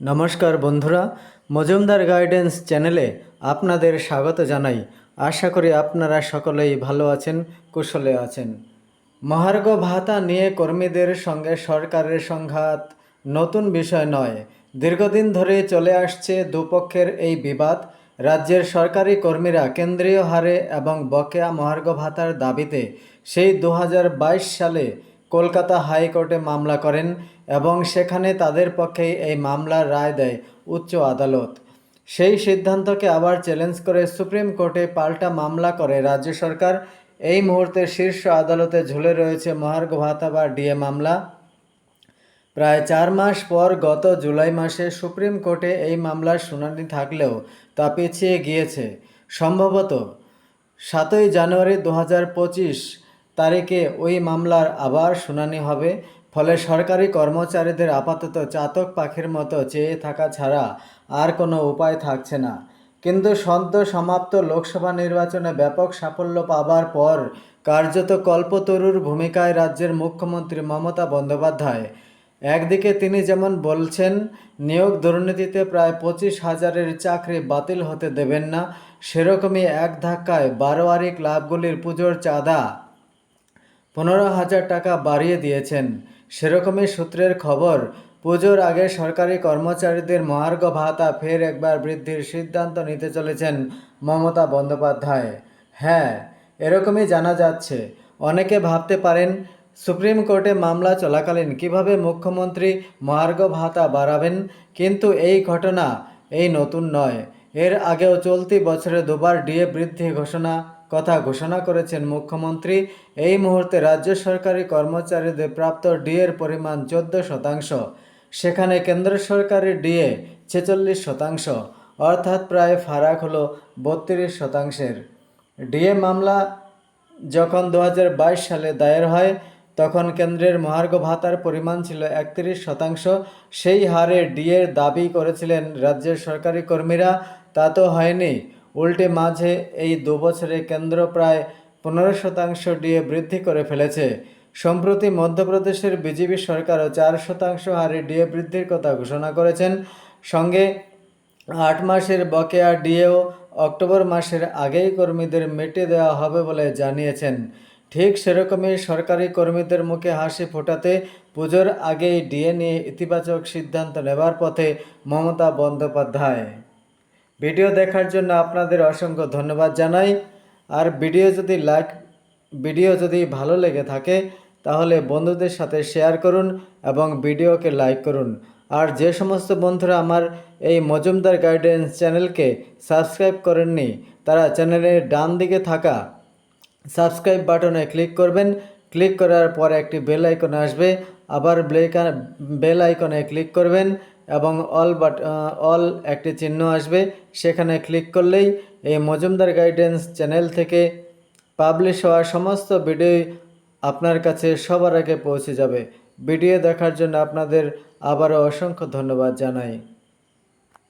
নমস্কার বন্ধুরা, মজুমদার গাইডেন্স চ্যানেলে আপনাদের স্বাগত জানাই। আশা করি আপনারা সকলেই ভালো আছেন, কুশলে আছেন। মহার্ঘ ভাতা নিয়ে কর্মীদের সঙ্গে সরকারের সংঘাত নতুন বিষয় নয়। দীর্ঘদিন ধরে চলে আসছে দুপক্ষের এই বিবাদ। রাজ্যের সরকারি কর্মীরা কেন্দ্রীয় হারে এবং বকেয়া মহার্ঘ ভাতার দাবিতে সেই দু হাজার বাইশ সালে কলকাতা হাইকোর্টে মামলা করেন এবং সেখানে তাদের পক্ষেই এই মামলার রায় দেয় উচ্চ আদালত। সেই সিদ্ধান্তকে আবার চ্যালেঞ্জ করে সুপ্রিম কোর্টে পাল্টা মামলা করে রাজ্য সরকার। এই মুহূর্তে শীর্ষ আদালতে ঝুলে রয়েছে মহার্ঘ ভাতা বা ডিএ মামলা। প্রায় চার মাস পর গত জুলাই মাসে সুপ্রিম কোর্টে এই মামলার শুনানি থাকলেও তা পিছিয়ে গিয়েছে। সম্ভবত সাতই জানুয়ারি দু হাজার পঁচিশ তারিখে ওই মামলার আবার শুনানি হবে, ফলে সরকারি কর্মচারীদের আপাতত চাতক পাখির মতো চেয়ে থাকা ছাড়া আর কোনো উপায় থাকছে না। কিন্তু সদ্য সমাপ্ত লোকসভা নির্বাচনে ব্যাপক সাফল্য পাবার পর কার্যত কল্পতরুর ভূমিকায় রাজ্যের মুখ্যমন্ত্রী মমতা বন্দ্যোপাধ্যায়। একদিকে তিনি যেমন বলছেন, নিয়োগ দুর্নীতিতে প্রায় পঁচিশ হাজারের চাকরি বাতিল হতে দেবেন না, সেরকমই এক ধাক্কায় বারোয়ারি ক্লাবগুলির পুজোর চাঁদা পনেরো হাজার টাকা বাড়িয়ে দিয়েছেন। সেরকমই সূত্রের খবর, পুজোর আগে সরকারি কর্মচারীদের মহার্ঘ ভাতা ফের একবার বৃদ্ধির সিদ্ধান্ত নিতে চলেছেন মমতা বন্দ্যোপাধ্যায়। হ্যাঁ এরকমই জানা যাচ্ছে। অনেকে ভাবতে পারেন, সুপ্রিম কোর্টে মামলা চলাকালীন কীভাবে মুখ্যমন্ত্রী মহার্ঘ ভাতা বাড়াবেন, কিন্তু এই ঘটনা এই নতুন নয়। এর আগেও চলতি বছরে দুবার ডিএ বৃদ্ধি ঘোষণা কথা ঘোষণা করেছেন মুখ্যমন্ত্রী। এই মুহূর্তে রাজ্য সরকারি কর্মচারীদের প্রাপ্ত ডিএর পরিমাণ চোদ্দ শতাংশ। সেখানে কেন্দ্র সরকারের ডিএ ছেচল্লিশ শতাংশ, অর্থাৎ প্রায় ফারাক হলো বত্রিশ শতাংশের। ডিএ মামলা যখন দু হাজার বাইশ সালে দায়ের হয়, তখন কেন্দ্রের মহার্ঘ ভাতার পরিমাণ ছিল একত্রিশ শতাংশ। সেই হারে ডিএর দাবি করেছিলেন রাজ্যের সরকারি কর্মীরা। তা তো হয়নি। উল্টে মাঝে এই দু বছরে কেন্দ্র প্রায় পনেরো শতাংশ ডিএ বৃদ্ধি করে ফেলেছে। সম্প্রতি মধ্যপ্রদেশের বিজেপি সরকারও চার শতাংশ হারে ডিএ বৃদ্ধির কথা ঘোষণা করেছেন। সঙ্গে আট মাসের বকেয়া ডিএও অক্টোবর মাসের আগেই কর্মীদের মেটে দেওয়া হবে বলে জানিয়েছেন। ঠিক সেরকমই সরকারি কর্মীদের মুখে হাসি ফোটাতে পুজোর আগেই ডিএ নিয়ে ইতিবাচক সিদ্ধান্ত নেবার পথে মমতা বন্দ্যোপাধ্যায়। ভিডিও দেখার জন্য আপনাদের অসংখ্য ধন্যবাদ জানাই। আর ভিডিও যদি লাইক, ভিডিও যদি ভালো লেগে থাকে, তাহলে বন্ধুদের সাথে শেয়ার করুন এবং ভিডিওকে লাইক করুন। আর যে সমস্ত বন্ধুরা আমার এই মজুমদার গাইডেন্স চ্যানেলকে সাবস্ক্রাইব করেননি, তারা চ্যানেলের ডান দিকে থাকা সাবস্ক্রাইব বাটনে ক্লিক করবেন। ক্লিক করার পর একটি বেল আইকন আসবে। আবার বেল আইকনে ক্লিক করবেন। এবং অল বাট অল একটি চিহ্ন আসবে। সেখানে ক্লিক করলেই এই মজুমদার গাইডেন্স চ্যানেল থেকে পাবলিশ হওয়া সমস্ত ভিডিও আপনার কাছে সবার আগে পৌঁছে যাবে। ভিডিও দেখার জন্য আপনাদের আবারও অসংখ্য ধন্যবাদ জানাই।